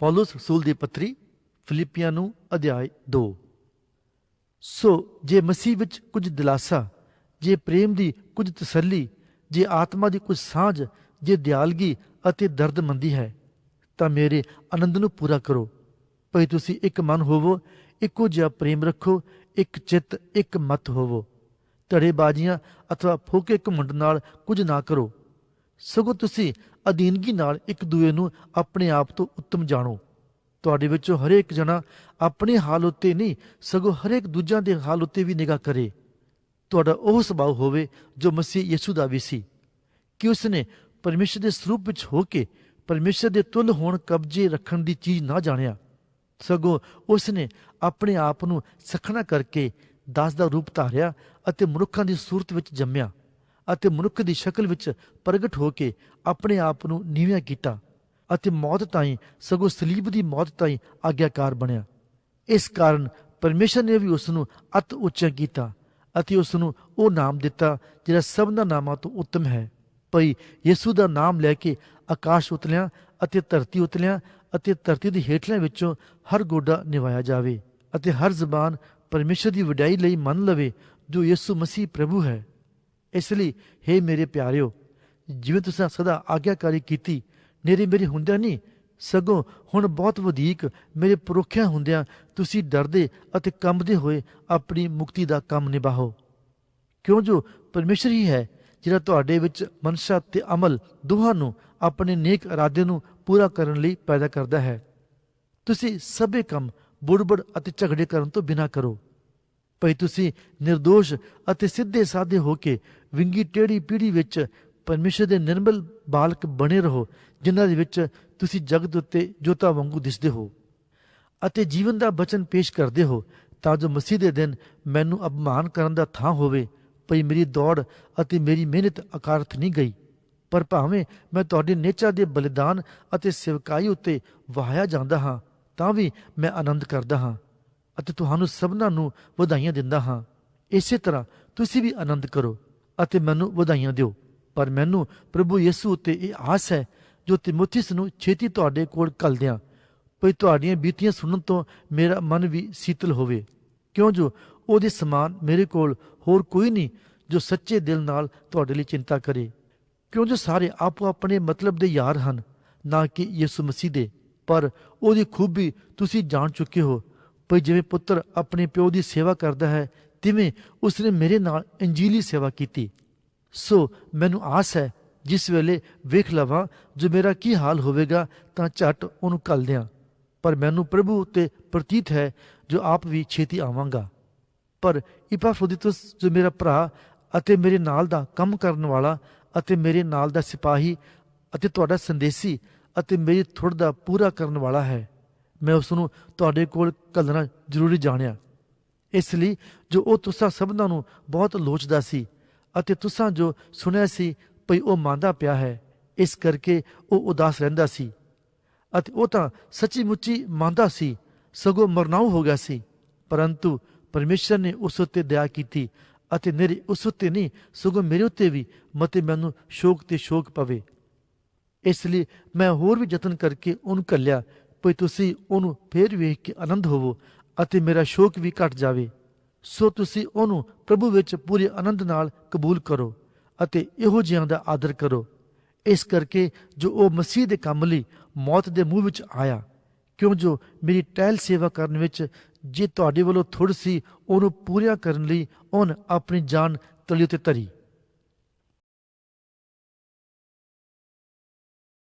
ਪੌਲਸ ਰਸੂਲ ਦੀ ਪੱਤਰੀ ਫਿਲਿੱਪੀਆਂ ਨੂੰ ਅਧਿਆਇ 2 ਸੋ ਜੇ ਮਸੀਹ ਵਿੱਚ ਕੁਝ ਦਿਲਾਸਾ ਜੇ ਪ੍ਰੇਮ ਦੀ ਕੁਝ ਤਸੱਲੀ ਜੇ ਆਤਮਾ ਦੀ ਕੁਝ ਸਾਂਝ ਜੇ ਦਿਆਲਗੀ ਅਤੇ ਦਰਦਮੰਦੀ ਹੈ ਤਾਂ ਮੇਰੇ ਆਨੰਦ ਨੂੰ ਪੂਰਾ ਕਰੋ ਭਈ ਤੁਸੀਂ ਇੱਕ ਮਨ ਹੋਵੋ ਇੱਕੋ ਜਿਹਾ ਪ੍ਰੇਮ ਰੱਖੋ ਇੱਕ ਚਿੱਤ ਇੱਕ ਮਤ ਹੋਵੋ ਧੜੇਬਾਜ਼ੀਆਂ ਅਥਵਾ ਫੋਕੇ ਘਮੰਡ ਨਾਲ ਕੁਝ ਨਾ ਕਰੋ ਸਗੋਂ ਤੁਸੀਂ ਅਧੀਨਗੀ ਨਾਲ ਇੱਕ ਦੂਏ ਨੂੰ ਆਪਣੇ ਆਪ ਤੋਂ ਉੱਤਮ ਜਾਣੋ। ਤੁਹਾਡੇ ਵਿੱਚੋਂ ਹਰੇਕ ਜਣਾ ਆਪਣੇ ਹਾਲ ਉੱਤੇ ਨਹੀਂ, ਸਗੋਂ ਹਰੇਕ ਦੂਜਿਆਂ ਦੇ ਹਾਲ ਉੱਤੇ ਵੀ ਨਿਗਾਹ ਕਰੇ। ਤੁਹਾਡਾ ਉਹ ਸੁਭਾਅ ਹੋਵੇ ਜੋ ਮਸੀਹ ਯਿਸੂ ਦਾ ਵੀ ਸੀ। ਕਿ ਉਸਨੇ ਪਰਮੇਸ਼ਰ ਦੇ ਸਰੂਪ ਵਿੱਚ ਹੋ ਕੇ ਪਰਮੇਸ਼ਰ ਦੇ ਤੁਲ ਹੋਣ ਕਬਜ਼ੇ ਰੱਖਣ ਦੀ ਚੀਜ਼ ਨਾ ਜਾਣਿਆ, ਸਗੋਂ ਉਸਨੇ ਆਪਣੇ ਆਪ ਨੂੰ ਸਖਣਾ ਕਰਕੇ ਦਾਸ ਦਾ ਰੂਪ ਧਾਰਿਆ ਅਤੇ ਮਨੁੱਖਾਂ ਦੀ ਸੂਰਤ ਵਿੱਚ ਜੰਮਿਆ। ਅਤੇ ਮਨੁੱਖ ਦੀ ਸ਼ਕਲ ਵਿੱਚ ਪ੍ਰਗਟ ਹੋ ਕੇ ਆਪਣੇ ਆਪ ਨੂੰ ਨੀਵਿਆ ਕੀਤਾ ਅਤੇ ਮੌਤ ਤਾਈਂ ਸਗੋਂ ਸਲੀਬ ਦੀ ਮੌਤ ਤਾਈਂ ਆਗਿਆਕਾਰ ਬਣਿਆ। ਇਸ ਕਾਰਨ ਪਰਮੇਸ਼ਰ ਨੇ ਵੀ ਉਸ ਨੂੰ ਅਤ ਉੱਚਾ ਕੀਤਾ ਅਤੇ ਉਸ ਨੂੰ ਉਹ ਨਾਮ ਦਿੱਤਾ ਜਿਹੜਾ ਸਭਨਾਂ ਨਾਮਾਂ ਤੋਂ ਉੱਤਮ ਹੈ। ਭਈ ਯਿਸੂ ਦਾ ਨਾਮ ਲੈ ਕੇ ਆਕਾਸ਼ ਉਤਲਿਆ ਅਤੇ ਧਰਤੀ ਉਤਲਿਆ ਅਤੇ ਧਰਤੀ ਦੇ ਹੇਠਲਿਆਂ ਵਿੱਚੋਂ ਹਰ ਗੋਡਾ ਨਿਵਾਇਆ ਜਾਵੇ ਅਤੇ ਹਰ ਜ਼ਬਾਨ ਪਰਮੇਸ਼ਰ ਦੀ ਵਡਿਆਈ ਲਈ ਮੰਨ ਲਵੇ ਜੋ ਯਿਸੂ ਮਸੀਹ ਪ੍ਰਭੂ ਹੈ। ਇਸ ਲਈ हे ਮੇਰੇ ਪਿਆਰਿਓ, ਜਿਵੇਂ ਤੁਸੀਂ ਸਦਾ ਆਗਿਆਕਾਰੀ ਕੀਤੀ, ਨੇਰੇ ਮੇਰੇ ਹੁੰਦਿਆਂ ਨਹੀਂ, ਸਗੋਂ ਹੁਣ ਬਹੁਤ ਵਧੇਕ ਮੇਰੇ ਪਰੋਖਿਆਂ ਹੁੰਦਿਆਂ ਤੁਸੀਂ ਡਰਦੇ ਅਤੇ ਕੰਬਦੇ ਹੋਏ ਆਪਣੀ ਮੁਕਤੀ ਦਾ ਕੰਮ ਨਿਭਾਓ। ਕਿਉਂ ਜੋ ਪਰਮੇਸ਼ਰ ਹੀ ਹੈ, ਜਿਹੜਾ ਤੁਹਾਡੇ ਵਿੱਚ ਮਨਸ਼ਾ ਤੇ ਅਮਲ ਦੋਹਾਂ ਨੂੰ ਆਪਣੇ ਨੇਕ ਇਰਾਦੇ ਨੂੰ ਪੂਰਾ ਕਰਨ ਲਈ ਪੈਦਾ ਕਰਦਾ ਹੈ। ਤੁਸੀਂ ਸਭੇ ਕੰਮ ਬੁੜਬੜ ਅਤੇ ਝਗੜੇ ਕਰਨ ਤੋਂ ਬਿਨਾ ਕਰੋ। ਭਈ ਤੁਸੀਂ નિર્ਦੋਸ਼ ਅਤੇ ਸਿੱਧੇ ਸਾਦੇ ਹੋ ਕੇ ਵਿੰਗੀ ਟੇੜੀ ਪੀੜੀ ਵਿੱਚ ਪਰਮੇਸ਼ਰ ਦੇ ਨਿਰਮਲ ਬਾਲਕ ਬਣੇ ਰਹੋ, ਜਿਨ੍ਹਾਂ ਦੇ ਵਿੱਚ ਤੁਸੀਂ ਜਗਤ ਉੱਤੇ ਜੋਤਾ ਵਾਂਗੂ ਦਿਸਦੇ ਹੋ ਅਤੇ ਜੀਵਨ ਦਾ ਬਚਨ ਪੇਸ਼ ਕਰਦੇ ਹੋ, ਤਾਂ ਜੋ ਮਸੀਹ ਦੇ ਦਿਨ ਮੈਨੂੰ ਅਪਮਾਨ ਕਰਨ ਦਾ ਥਾਂ ਹੋਵੇ, ਭਈ ਮੇਰੀ ਦੌੜ ਅਤੇ ਮੇਰੀ ਮਿਹਨਤ ਅਕਾਰਥ ਨਹੀਂ ਗਈ। ਪਰ ਭਾਵੇਂ ਮੈਂ ਤੁਹਾਡੇ ਨੇਚਾ ਦੇ ਬਲੀਦਾਨ ਅਤੇ ਸੇਵਕਾਈ ਉੱਤੇ ਵਹਾਇਆ ਜਾਂਦਾ ਹਾਂ, ਤਾਂ ਵੀ ਮੈਂ ਆਨੰਦ ਕਰਦਾ ਹਾਂ। ਅਤੇ ਤੁਹਾਨੂੰ ਸਭਨਾਂ ਨੂੰ ਵਧਾਈਆਂ ਦਿੰਦਾ ਹਾਂ। ਇਸੇ ਤਰ੍ਹਾਂ ਤੁਸੀਂ ਵੀ ਆਨੰਦ ਕਰੋ ਅਤੇ ਮੈਨੂੰ ਵਧਾਈਆਂ ਦਿਓ। ਪਰ ਮੈਨੂੰ ਪ੍ਰਭੂ ਯਿਸੂ ਉੱਤੇ ਇਹ ਆਸ ਹੈ, ਜੋ ਤਿਮੋਥੀਸ ਨੂੰ ਛੇਤੀ ਤੁਹਾਡੇ ਕੋਲ ਘੱਲ ਦਿਆਂ ਭਈ ਤੁਹਾਡੀਆਂ ਬੀਤੀਆਂ ਸੁਣਨ ਤੋਂ ਮੇਰਾ ਮਨ ਵੀ ਸੀਤਲ ਹੋਵੇ। ਕਿਉਂ ਜੋ ਉਹਦੇ ਸਮਾਨ ਮੇਰੇ ਕੋਲ ਹੋਰ ਕੋਈ ਨਹੀਂ, ਜੋ ਸੱਚੇ ਦਿਲ ਨਾਲ ਤੁਹਾਡੇ ਲਈ ਚਿੰਤਾ ਕਰੇ। ਕਿਉਂ ਜੋ ਸਾਰੇ ਆਪੋ ਆਪਣੇ ਮਤਲਬ ਦੇ ਯਾਰ ਹਨ, ਨਾ ਕਿ ਯਿਸੂ ਮਸੀਹ ਦੇ, ਪਰ ਉਹਦੀ ਖੂਬੀ ਤੁਸੀਂ ਜਾਣ ਚੁੱਕੇ ਹੋ। ਭਈ ਜਿਵੇਂ ਪੁੱਤਰ ਆਪਣੇ ਪਿਓ ਦੀ ਸੇਵਾ ਕਰਦਾ ਹੈ, ਤਿਵੇਂ ਉਸਨੇ ਮੇਰੇ ਨਾਲ ਅੰਜੀਲੀ ਸੇਵਾ ਕੀਤੀ। ਸੋ ਮੈਨੂੰ ਆਸ ਹੈ, ਜਿਸ ਵੇਲੇ ਵੇਖ ਲਵਾਂ, ਜੋ ਮੇਰਾ ਕੀ ਹਾਲ ਹੋਵੇਗਾ, ਤਾਂ ਝਟ ਉਹਨੂੰ ਕੱਲ ਦਿਆਂ। ਪਰ ਮੈਨੂੰ ਪ੍ਰਭੂ ਉਤੇ ਪ੍ਰਤੀਤ ਹੈ, ਜੋ ਆਪ ਵੀ ਛੇਤੀ ਆਵਾਂਗਾ। ਪਰ ਇਪਾਫਰੋਦਿਤਸ ਜੋ ਮੇਰਾ ਭਰਾ ਅਤੇ ਮੇਰੇ ਨਾਲ ਦਾ ਕੰਮ ਕਰਨ ਵਾਲਾ ਅਤੇ ਮੇਰੇ ਨਾਲ ਦਾ ਸਿਪਾਹੀ ਅਤੇ ਤੁਹਾਡਾ ਸੰਦੇਸੀ ਅਤੇ ਮੇਰੀ ਥੁੜ ਦਾ ਪੂਰਾ ਕਰਨ ਵਾਲਾ ਹੈ। ਮੈਂ ਉਸ ਨੂੰ ਤੁਹਾਡੇ ਕੋਲ ਘੱਲਣਾ ਜ਼ਰੂਰੀ ਜਾਣਿਆ। ਇਸ ਲਈ ਜੋ ਉਹ ਤੁਸਾਂ ਸਭਨਾਂ ਨੂੰ ਬਹੁਤ ਲੋਚਦਾ ਸੀ ਅਤੇ ਤੁਸਾਂ ਜੋ ਸੁਣਿਆ ਸੀ, ਭਈ ਉਹ ਮੰਨਦਾ ਪਿਆ ਹੈ, ਇਸ ਕਰਕੇ ਉਹ ਉਦਾਸ ਰਹਿੰਦਾ ਸੀ ਅਤੇ ਉਹ ਤਾਂ ਸੱਚੀ ਮੁੱਚੀ ਮੰਨਦਾ ਸੀ, ਸਗੋਂ ਮਰਨਾਉ ਹੋ ਗਿਆ ਸੀ। ਪਰੰਤੂ ਪਰਮੇਸ਼ਰ ਨੇ ਉਸ ਉੱਤੇ ਦਇਆ ਕੀਤੀ ਅਤੇ ਮੇਰੇ ਉਸ ਉੱਤੇ ਨਹੀਂ, ਸਗੋਂ ਮੇਰੇ ਉੱਤੇ ਵੀ ਮਤੇ ਮੈਨੂੰ ਸ਼ੋਕ ਤੇ ਸ਼ੋਕ ਪਵੇ। ਇਸ ਲਈ ਮੈਂ ਹੋਰ ਵੀ ਯਤਨ ਕਰਕੇ ਉਹਨੂੰ ਕੱਲਿਆ ਭਈ ਤੁਸੀਂ ਉਹਨੂੰ ਫੇਰ ਵੇਖ ਕੇ ਆਨੰਦ ਹੋਵੋ ਅਤੇ ਮੇਰਾ ਸ਼ੋਕ ਵੀ ਘਟ ਜਾਵੇ। ਸੋ ਤੁਸੀਂ ਉਹਨੂੰ ਪ੍ਰਭੂ ਵਿੱਚ ਪੂਰੇ ਆਨੰਦ ਨਾਲ ਕਬੂਲ ਕਰੋ ਅਤੇ ਇਹੋ ਜਿਹਾਂ ਦਾ ਆਦਰ ਕਰੋ। ਇਸ ਕਰਕੇ ਜੋ ਉਹ ਮਸੀਹ ਦੇ ਕੰਮ ਲਈ ਮੌਤ ਦੇ ਮੂੰਹ ਵਿੱਚ ਆਇਆ, ਕਿਉਂ ਜੋ ਮੇਰੀ ਟਹਿਲ ਸੇਵਾ ਕਰਨ ਵਿੱਚ ਜੇ ਤੁਹਾਡੇ ਵੱਲੋਂ ਥੋੜ ਸੀ, ਉਹਨੂੰ ਪੂਰੀਆਂ ਕਰਨ ਲਈ ਉਹਨ ਆਪਣੀ ਜਾਨ ਤਲੀ ਉਤੇ ਧਰੀ।